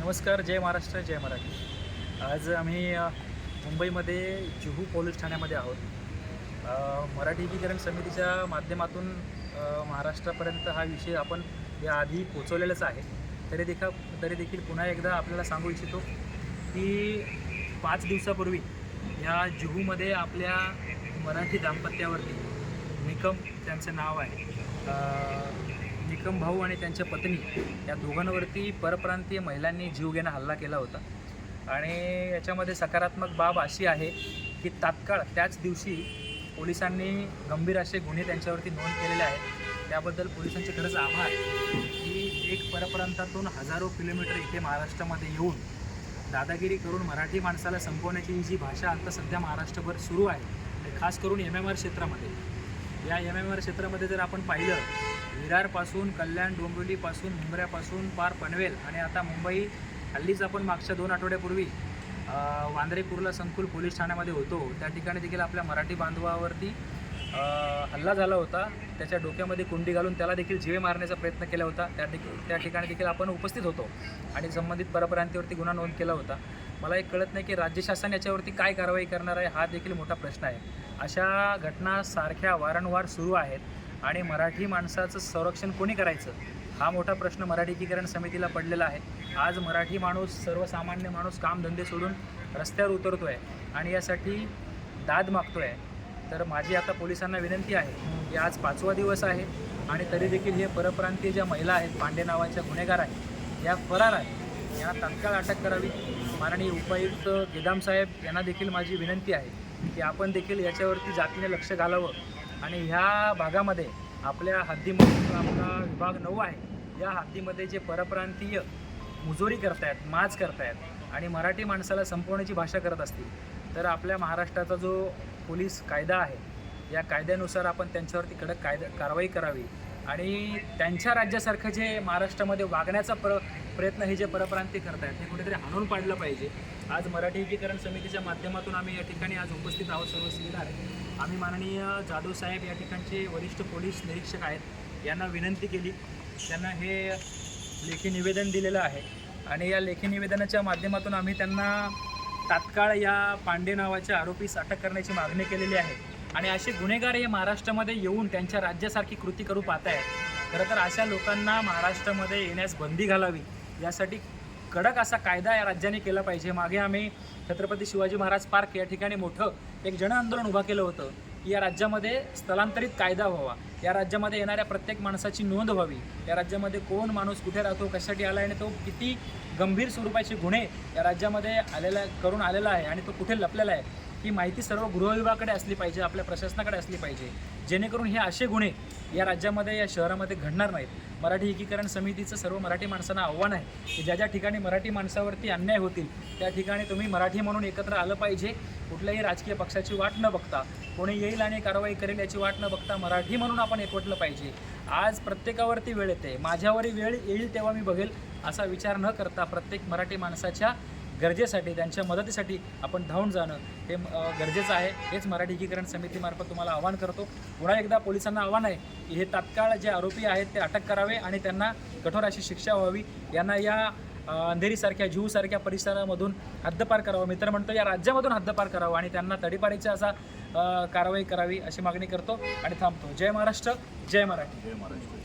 नमस्कार जय महाराष्ट्र जय मराठी. आज आम्ही मुंबईमध्ये जुहू पोलीस ठाण्यामध्ये आहोत. मराठी एकीकरण समितीच्या माध्यमातून महाराष्ट्रापर्यंत हा विषय आपण याआधी पोचवलेलाच आहे. तरी देखा तरी देखील पुन्हा एकदा आपल्याला सांगू इच्छितो की पाच दिवसापूर्वी ह्या जुहूमध्ये आपल्या मराठी दाम्पत्यावरती निकम त्यांचं नाव आहे निकम भाऊ आणि त्यांच्या पत्नी या दोघांवरती परप्रांतीय महिलांनी जीवघेणा हल्ला केला होता. आणि याच्यामध्ये सकारात्मक बाब अशी आहे की तात्काळ त्याच दिवशी पोलिसांनी गंभीर असे गुन्हे त्यांच्यावरती नोंद केलेले आहेत. त्याबद्दल पोलिसांचे खरंच आभार की एक परप्रांतातून हजारो किलोमीटर इथे महाराष्ट्रामध्ये येऊन दादागिरी करून मराठी माणसाला संपवण्याची ही जी भाषा आता सध्या महाराष्ट्रभर सुरू आहे आणि खास करून एम एम आर क्षेत्रामध्ये. या एम एम आर क्षेत्रामध्ये जर आपण पाहिलं विरारपासून कल्याण डोंबिवलीपासून मुंबऱ्यापासून पार पनवेल आणि आता मुंबई हल्लीच आपण मागच्या दोन आठवड्यापूर्वी वांद्रे कुर्ला संकुल पोलीस ठाण्यामध्ये होतो. त्या ठिकाणी देखील आपल्या मराठी बांधवावरती हल्ला झाला होता. त्याच्या डोक्यामध्ये कुंडी घालून त्याला देखील जीवे मारण्याचा प्रयत्न केला होता. त्या ठिक त्या ठिकाणी देखील आपण उपस्थित होतो आणि संबंधित परप्रांतीवरती गुन्हा नोंद केला होता. मला एक कळत नाही की राज्य शासन याच्यावरती काय कारवाई करणार आहे हा देखील मोठा प्रश्न आहे. अशा घटना सारख्या वारंवार सुरू आहेत. आणि मराठी माणसाचं संरक्षण कोणी करायचं? हा मोठा प्रश्न मराठी एकीकरण समितीला पडलेला आहे. आज मराठी माणूस सर्वसामान्य माणूस कामधंदे सोडून रस्त्यावर उतरतो आहे आणि यासाठी दाद मागतो आहे तर माझी आता पोलिसांना विनंती आहे की आज पाचवा दिवस आहे आणि तरी देखील हे परप्रांतीय ज्या महिला आहेत पांडे नावाच्या गुन्हेगार आहेत या फरार आहेत यांना तात्काळ अटक करावी. माननीय उपायुक्त गेदाम साहेब यांना देखील माझी विनंती आहे. की आपण देखील याच्यावरती जातीने लक्ष घालावं. आणि ह्या भागामध्ये आपल्या हद्दीमध्ये आपला विभाग नऊ आहे या हद्दीमध्ये जे परप्रांतीय मुजोरी करतायत माज करतायत आणि मराठी माणसाला संपवण्याची भाषा करत असतील तर आपल्या महाराष्ट्राचा जो पोलीस कायदा आहे या कायद्यानुसार आपण त्यांच्यावरती कडक कायदा कारवाई करावी. आणि त्यांच्या राज्यासारखं जे महाराष्ट्रामध्ये वागण्याचा प्र प्रयत्न हे जे परप्रांती करतायत हे कुठेतरी हाणून पाडलं पाहिजे. आज मराठी एकीकरण समितीच्या माध्यमातून आम्ही या ठिकाणी आज उपस्थित आहोत सर्व सिविल आम्ही माननीय जाधव साहेब या ठिकाणचे वरिष्ठ पोलीस निरीक्षक आहेत. यांना विनंती केली. त्यांना हे लेखी निवेदन दिलेलं आहे. आणि या लेखी निवेदनाच्या माध्यमातून आम्ही त्यांना तात्काळ या पांडे नावाच्या आरोपीस अटक करण्याची मागणी केलेली आहे. आणि असे गुन्हेगार हे महाराष्ट्रामध्ये येऊन त्यांच्या राज्यासारखी कृती करू पाहत आहेत खरं तर अशा लोकांना महाराष्ट्रामध्ये येण्यास बंदी घालावी. यासाठी कडक असा कायदा या राज्याने केला पाहिजे. मागे आम्ही छत्रपती शिवाजी महाराज पार्क या ठिकाणी मोठं एक जन आंदोलन उभं केलं होतं की या राज्यामध्ये स्थलांतरित कायदा व्हावा. या राज्यामध्ये येणाऱ्या प्रत्येक माणसाची नोंद व्हावी. या राज्यामध्ये कोण माणूस कुठे राहतो कशासाठी आला आहे आणि तो किती गंभीर स्वरूपाचे गुन्हे या राज्यामध्ये आलेला करून आलेला आहे आणि तो कुठे लपलेला आहे ही माहिती सर्व गृहविभागाकडे असली पाहिजे आपल्या प्रशासनाकडे असली पाहिजे. जेणेकरून हे असे गुन्हे या राज्यामध्ये या शहरामध्ये घडणार नाहीत. मराठी एकीकरण समितीचं सर्व मराठी माणसांना आव्हान आहे की ज्या ज्या ठिकाणी मराठी माणसावरती अन्याय होतील त्या ठिकाणी तुम्ही मराठी म्हणून एकत्र आलं पाहिजे. कुठल्याही राजकीय पक्षाची वाट न बघता कोणी येईल आणि कारवाई करेल याची वाट न बघता मराठी म्हणून आपण एकवटलं पाहिजे. आज प्रत्येकावरती वेळ येते. माझ्यावरही वेळ येईल तेव्हा मी बघेल असा विचार न करता प्रत्येक मराठी माणसाच्या गरजेसाठी त्यांच्या मदतीसाठी आपण धावून जाणं हे गरजेचं आहे. हेच मराठी एकीकरण समितीमार्फत तुम्हाला आवाहन करतो. पुन्हा एकदा पोलिसांना आव्हान आहे की हे तात्काळ जे आरोपी आहेत ते अटक करावे आणि त्यांना कठोर अशी शिक्षा व्हावी. यांना या अंधेरीसारख्या जीवसारख्या परिसरामधून हद्दपार करावं. मित्र म्हणतो या राज्यामधून हद्दपार करावं आणि त्यांना तडीपारीचा असा कारवाई करावी अशी मागणी करतो आणि थांबतो. जय महाराष्ट्र जय मराठी. जय महाराष्ट्र